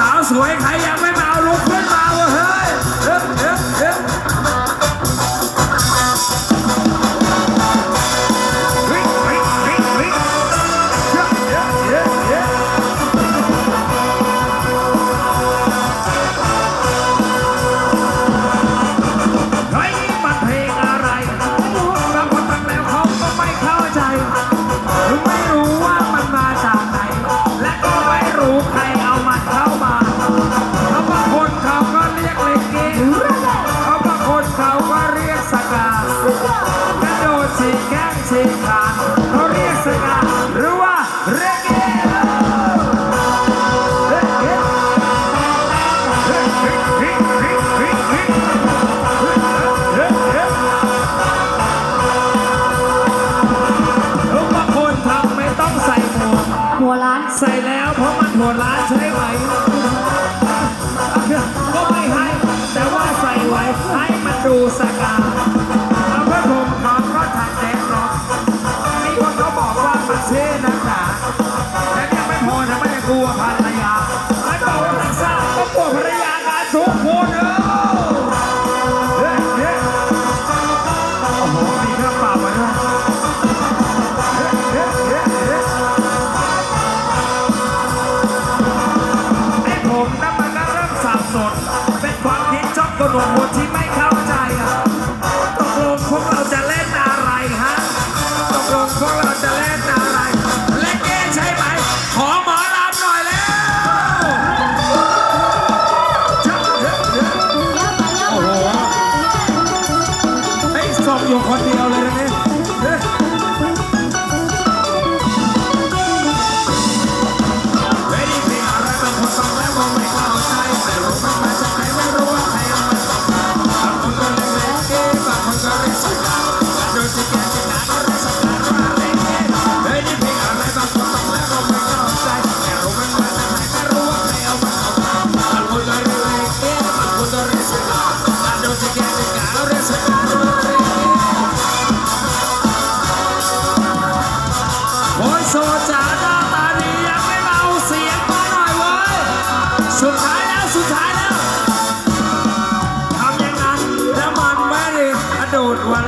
สาวสวยใครยังไม่มาเอาลุกขึ้น กระโดดสีกแข้งฉีกขาเขาเรียกสกัดหรือว่าเรกหัวล้านใส่แล้วเพราะมันหัวล้านใช่ไหมก็ไม่ให้ แต่ว่าใส่ไว้ให้มันดูสกา บัวพันธ์ อยู่คนเดียวเลย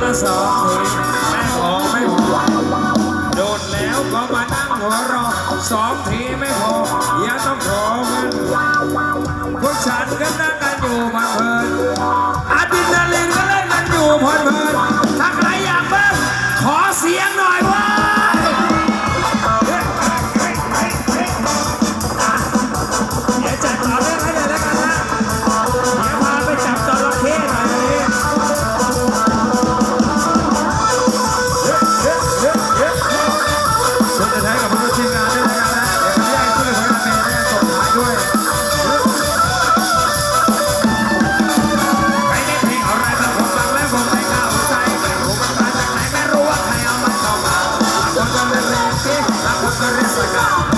มาสองถุยแม่ขอไม่พอโดดแล้วก็มานั่งหัวรอสองทีไม่พออย่าต้องขอเงินพวกฉันก็นั่งกันอยู่มาเพลิน 时刻